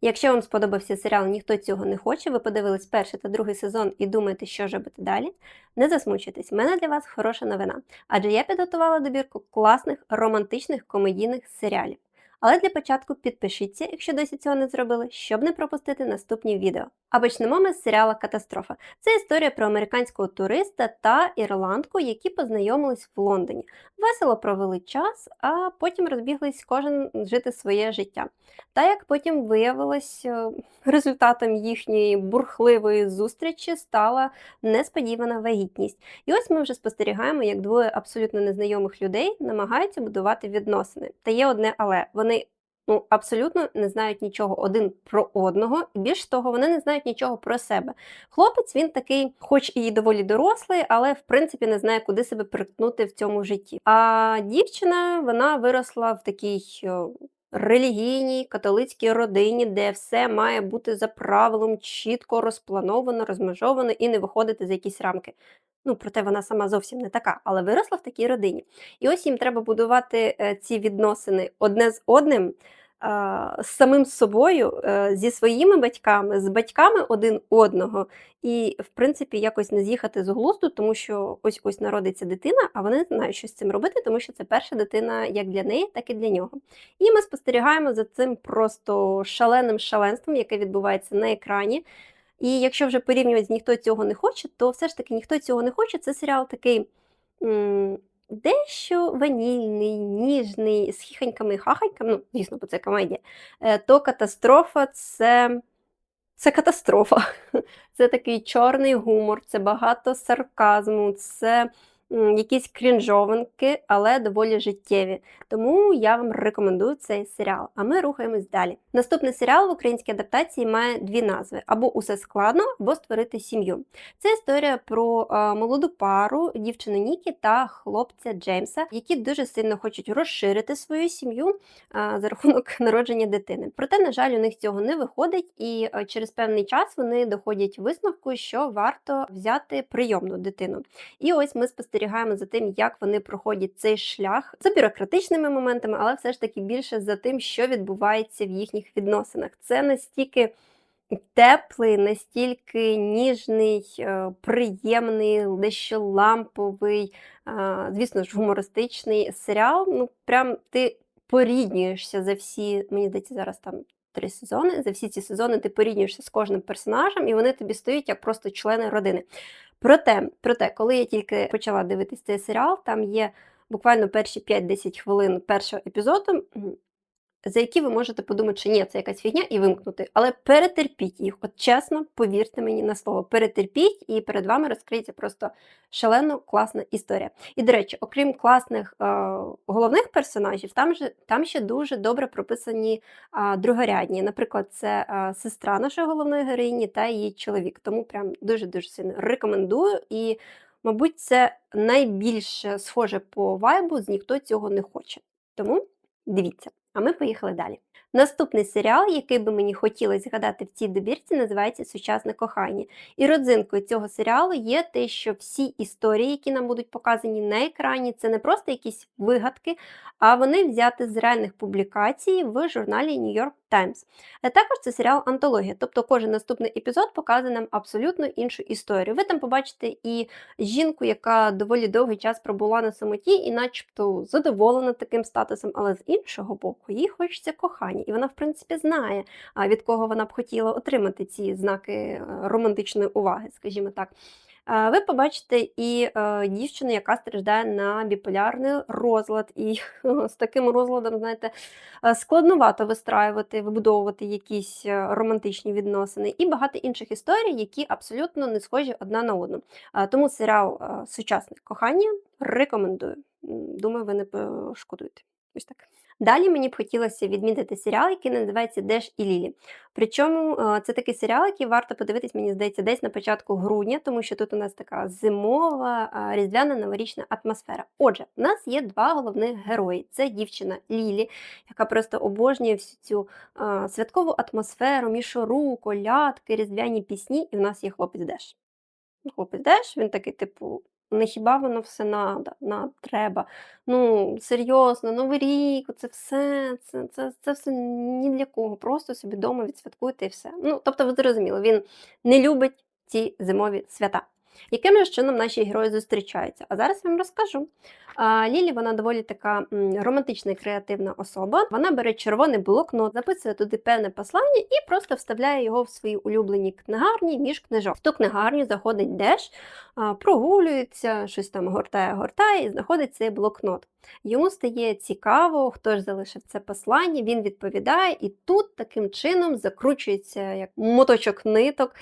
Якщо вам сподобався серіал Ніхто цього не хоче, ви подивились перший та другий сезон і думаєте, що ж робити далі, не засмучуйтесь, в мене для вас хороша новина. Адже я підготувала добірку класних романтичних комедійних серіалів. Але для початку підпишіться, якщо досі цього не зробили, щоб не пропустити наступні відео. А почнемо ми з серіала Катастрофа. Це історія про американського туриста та ірландку, які познайомились в Лондоні. Весело провели час, а потім розбіглись кожен жити своє життя. Та як потім виявилось, е, результатом їхньої бурхливої зустрічі стала несподівана вагітність. І ось ми вже спостерігаємо, як двоє абсолютно незнайомих людей намагаються будувати відносини. Та є одне але вони ну, абсолютно не знають нічого один про одного, і більш того, вони не знають нічого про себе. Хлопець він такий, хоч і доволі дорослий, але в принципі не знає, куди себе приткнути в цьому житті. А дівчина вона виросла в такій. Релігійній католицькій родині, де все має бути за правилом чітко розплановано, розмежовано і не виходити за якісь рамки. Ну, проте вона сама зовсім не така, але виросла в такій родині. І ось їм треба будувати е, ці відносини одне з одним, з самим собою, е, зі своїми батьками, з батьками один одного, і, в принципі, якось не з'їхати з глузду, тому що ось ось народиться дитина, а вони не знають, що з цим робити, тому що це перша дитина як для неї, так і для нього. І ми спостерігаємо за цим просто шаленим шаленством, яке відбувається на екрані. І якщо вже порівнювати з ніхто цього не хоче, то все ж таки ніхто цього не хоче. Це серіал такий дещо ванільний, ніжний, з хіханьками і хаханьками, ну, звісно, бо це комедія, е, то катастрофа це. Це катастрофа. Це такий чорний гумор, це багато сарказму, це якісь крінжовинки, але доволі життєві. Тому я вам рекомендую цей серіал. А ми рухаємось далі. Наступний серіал в українській адаптації має дві назви: або усе складно, або створити сім'ю. Це історія про молоду пару, дівчину Нікі та хлопця Джеймса, які дуже сильно хочуть розширити свою сім'ю за рахунок народження дитини. Проте, на жаль, у них цього не виходить, і через певний час вони доходять висновку, що варто взяти прийомну дитину. І ось ми спостерігаємо спостерігаємо за тим, як вони проходять цей шлях за бюрократичними моментами, але все ж таки більше за тим, що відбувається в їхніх відносинах. Це настільки. Теплий, настільки ніжний, е, приємний, дещо ламповий, звісно ж, гумористичний серіал. Ну, прям ти поріднюєшся за всі, мені здається, зараз там три сезони. За всі ці сезони ти поріднюєшся з кожним персонажем, і вони тобі стають як просто члени родини. Проте, проте, коли я тільки почала дивитися цей серіал, там є буквально перші 5-10 хвилин першого епізоду, за які ви можете подумати, що ні, це якась фігня, і вимкнути. Але перетерпіть їх. От чесно, повірте мені на слово, перетерпіть, і перед вами розкриється просто шалено класна історія. І, до речі, окрім класних е, головних персонажів, там же, там ще дуже добре прописані е, другорядні. Наприклад, це е, сестра нашої головної героїні та її чоловік. Тому прям дуже-дуже сильно рекомендую. І, мабуть, це найбільш схоже по вайбу, з ніхто цього не хоче. Тому дивіться. А ми поїхали далі. Наступний серіал, який би мені хотілося згадати в цій добірці, називається Сучасне кохання. І родзинкою цього серіалу є те, що всі історії, які нам будуть показані на екрані, це не просто якісь вигадки, а вони взяті з реальних публікацій в журналі New York Times. Е, також це серіал антологія, тобто кожен наступний епізод показує нам абсолютно іншу історію. Ви там побачите і жінку, яка доволі довгий час пробула на самоті, і начебто задоволена таким статусом, але з іншого боку, їй хочеться кохання, і вона, в принципі, знає, від кого вона б хотіла отримати ці знаки е, романтичної уваги, скажімо так ви побачите і е, дівчину, яка страждає на біполярний розлад. І з таким розладом, знаєте, е, складновато вистраювати, вибудовувати якісь романтичні відносини, і багато інших історій, які абсолютно не схожі одна на одну. Тому серіал Сучасне кохання рекомендую. Думаю, ви не пошкодуєте. Ось так. Далі мені б хотілося відмітити серіал, який називається Деш і Лілі. Причому е, це такий серіал, який варто подивитись, мені здається, десь на початку грудня, тому що тут у нас така зимова, е, різдвяна новорічна атмосфера. Отже, у нас є два головних герої: це дівчина Лілі, яка просто обожнює всю цю е, святкову атмосферу, мішору, колядки, різдвяні пісні, і в нас є хлопець Деш. Хлопець Деш, він такий, типу, не хіба воно все надо, на, треба. Ну, серйозно, Новий рік, це все, це, це, це все ні для кого. Просто собі вдома відсвяткуйте і все. Ну, тобто, ви зрозуміли, він не любить ці зимові свята. Яким же чином наші герої зустрічаються? А зараз я вам розкажу. Лілі вона доволі така романтична і креативна особа. Вона бере червоний блокнот, записує туди певне послання і просто вставляє його в свої улюблені книгарні між книжок. В ту книгарню заходить Деш, прогулюється, щось там гортає, гортає і знаходить цей блокнот. Йому стає цікаво, хто ж залишив це послання, він відповідає, і тут таким чином закручується як моточок ниток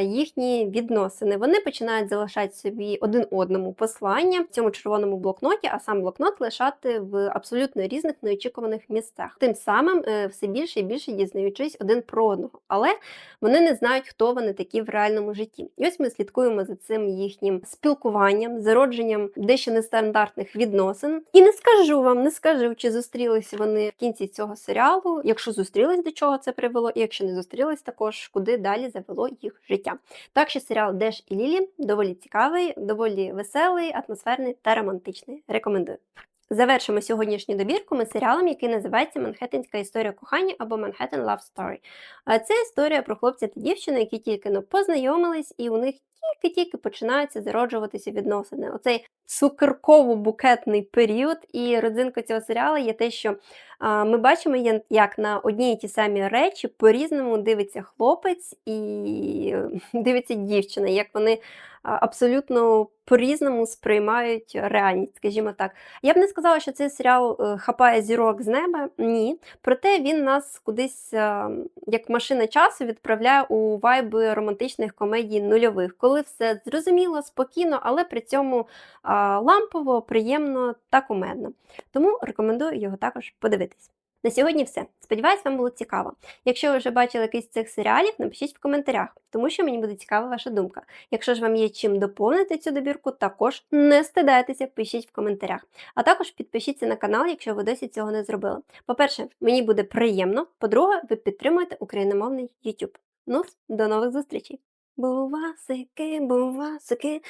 їхні відносини. Вони починають залишати собі один одному послання в цьому червоному блокноті, а сам блокнот лишати в абсолютно різних неочікуваних місцях. Тим самим е, все більше і більше дізнаючись один про одного. Але вони не знають, хто вони такі в реальному житті. І ось ми слідкуємо за цим їхнім спілкуванням, зародженням дещо нестандартних відносин. І не скажу вам, не скажу, чи зустрілися вони в кінці цього серіалу. Якщо зустрілись, до чого це привело, і якщо не зустрілись, також куди далі завело їх життя. Так що серіал Деш і Лілі доволі цікавий, доволі веселий, атмосферний та романтичний. Рекомендую. Завершимо сьогоднішню добірку серіалом, який називається Манхеттенська історія кохання або Manhattan Love Story. Це історія про хлопця та дівчину, які тільки но познайомились, і у них тільки-тільки починаються зароджуватися відносини. Оцей цукерково-букетний період, і родзинка цього серіалу є те, що ми бачимо, як на одні і ті самі речі по-різному дивиться хлопець і е, дивиться дівчина, як вони абсолютно по-різному сприймають реальність, скажімо так. Я б не сказала, що цей серіал е, хапає зірок з неба. Ні. Проте він нас кудись, як машина часу, відправляє у вайби романтичних комедій нульових, коли все зрозуміло, спокійно, але при цьому лампово, приємно та кумедно. Тому рекомендую його також подивитись. На сьогодні все. Сподіваюсь, вам було цікаво. Якщо ви вже бачили якийсь з цих серіалів, напишіть в коментарях, тому що мені буде цікава ваша думка. Якщо ж вам є чим доповнити цю добірку, також не стидайтеся, пишіть в коментарях. А також підпишіться на канал, якщо ви досі цього не зробили. По-перше, мені буде приємно. По-друге, ви підтримуєте україномовний YouTube. Ну, до нових зустрічей! Бувасики, бувасики,